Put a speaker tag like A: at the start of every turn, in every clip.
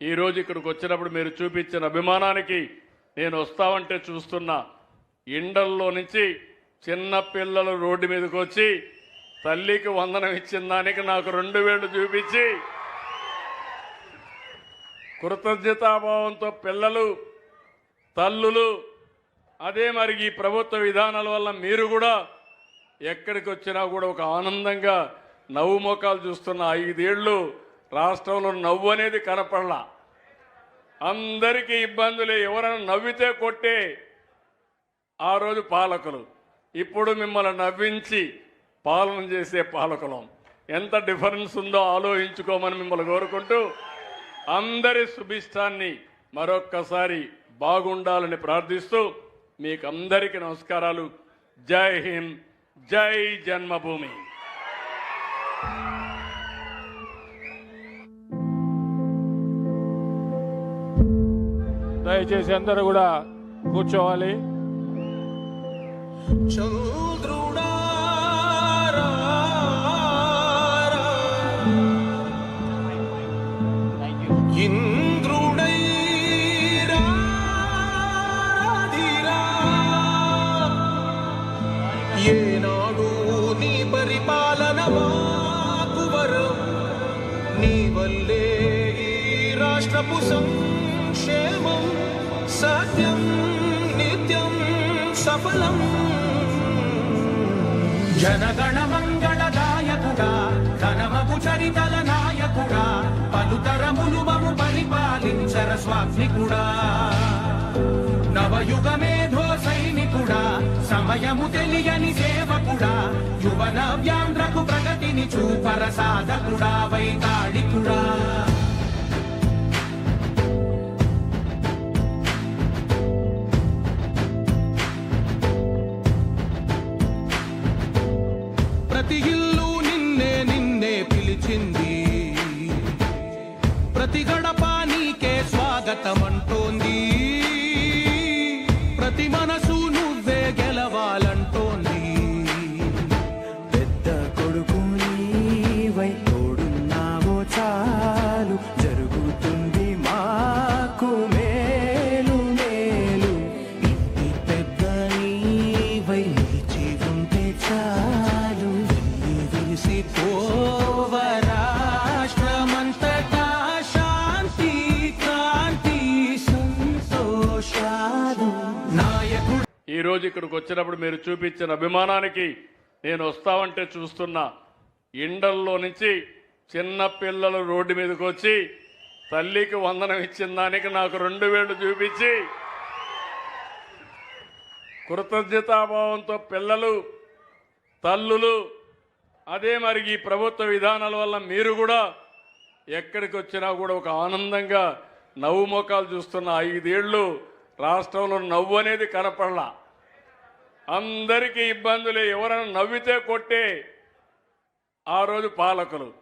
A: ఈరోజు ఇక్కడికి వచ్చినప్పుడు మీరు చూపించిన అభిమానానికి నేను వస్తామంటే చూస్తున్నా ఇండల్లో నుంచి చిన్న పిల్లలు రోడ్డు మీదకి వచ్చి తల్లికి వందనం ఇచ్చిన దానికి నాకు రెండు వేళ్ళు చూపించి కృతజ్ఞతాభావంతో పిల్లలు తల్లులు అదే మరి ఈ ప్రభుత్వ విధానాల వల్ల మీరు కూడా ఎక్కడికి వచ్చినా కూడా ఒక ఆనందంగా నవ్వు మోకాలు చూస్తున్న ఐదేళ్ళు రాష్ట్రంలో నవ్వు అనేది కనపడలా. అందరికీ ఇబ్బందులు. ఎవరైనా నవ్వితే కొట్టే ఆ రోజు పాలకులు. ఇప్పుడు మిమ్మల్ని నవ్వించి పాలన చేసే పాలకులం. ఎంత డిఫరెన్స్ ఉందో ఆలోచించుకోమని మిమ్మల్ని కోరుకుంటూ అందరి సుభిష్టాన్ని మరొక్కసారి బాగుండాలని ప్రార్థిస్తూ మీకు అందరికీ నమస్కారాలు. జై హింద్. జై జన్మభూమి.
B: దయచేసి అందరూ కూడా కూర్చోవాలి.
C: చంద్రుడా ఇంద్రుడై రాధిరా ఏనాడు నీ పరిపాలన మాకు వరం నీ వల్లే ఈ రాష్ట్రపు క్షేమం సత్యం నిత్యం సఫలం.
D: జనగణ మంగళదాయకుడా ధనమపు చరితల నాయకుడా పలుతరములు మము పరిపాలించర స్వామికుడా నవయుగ మేధో సైనికుడా సమయము తెలియని సేవకుడా యువన వ్యాంధ్రకు ప్రగతిని చూపర సాధకుడా వైతాళికుడా.
C: ఈరోజు
A: ఈ రోజు ఇక్కడికి వచ్చినప్పుడు మీరు చూపించిన అభిమానానికి నేను వస్తామంటే చూస్తున్నా. ఇండల్లో నుంచి చిన్న పిల్లలు రోడ్డు మీదకి వచ్చి తల్లికి వందనం ఇచ్చిన దానికి నాకు రెండు వేళ్ళు చూపించి కృతజ్ఞతాభావంతో పిల్లలు తల్లులు అదే మరి ఈ ప్రభుత్వ విధానాల వల్ల మీరు కూడా ఎక్కడికి వచ్చినా కూడా ఒక ఆనందంగా నవ్వు ముఖాలు చూస్తున్న ఐదేళ్ళు రాష్ట్రంలో నవ్వు అనేది కనపడలా. అందరికీ ఇబ్బందులు. ఎవరైనా నవ్వితే కొట్టే. ఆ రోజు పాలకులు.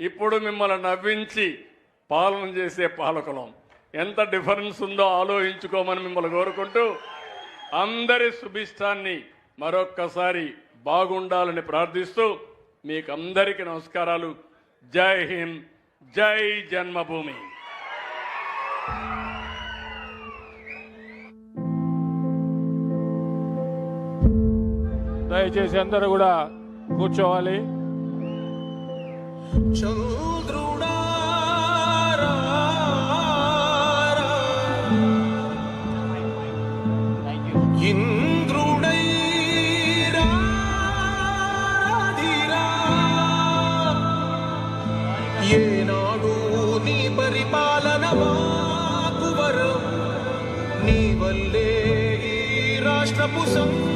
A: ఇప్పుడు మిమ్మల్ని నవ్వించి పాలన చేసే పాలకులం. ఎంత డిఫరెన్స్ ఉందో ఆలోచించుకోమని మిమ్మల్ని కోరుకుంటూ అందరి శుభిష్టాన్ని మరొక్కసారి బాగుండాలని ప్రార్థిస్తూ మీకు అందరికీ నమస్కారాలు. జై హింద్. జై జన్మభూమి.
B: దయచేసి అందరూ కూడా కూర్చోవాలి.
C: ఏనాడు నీ పరిపాలన మాకు వరం నీ వల్లే ఈ రాష్ట్రపు సంక్షేమం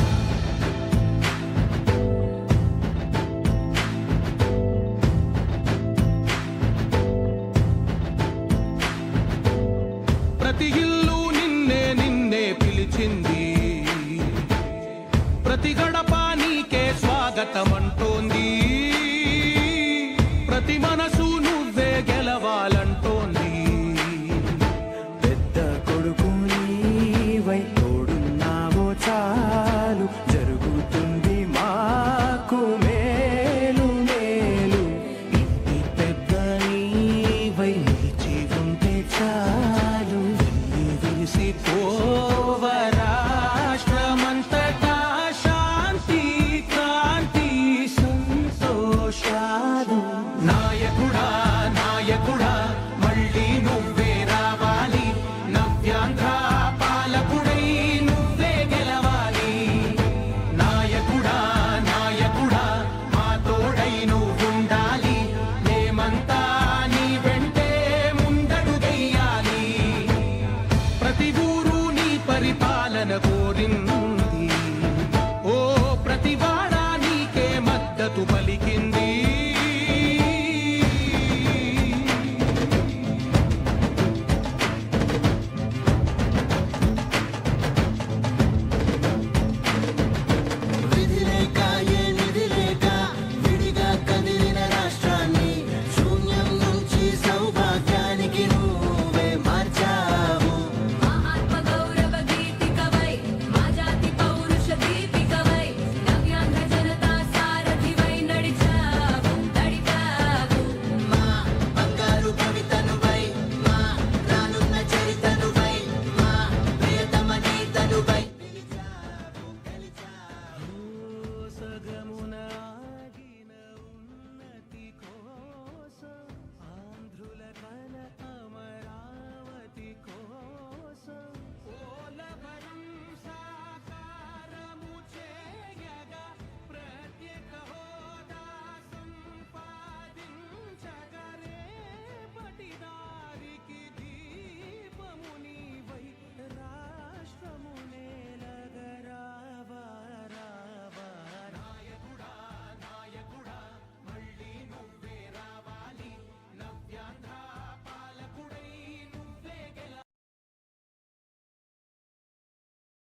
D: పరిపాలనకు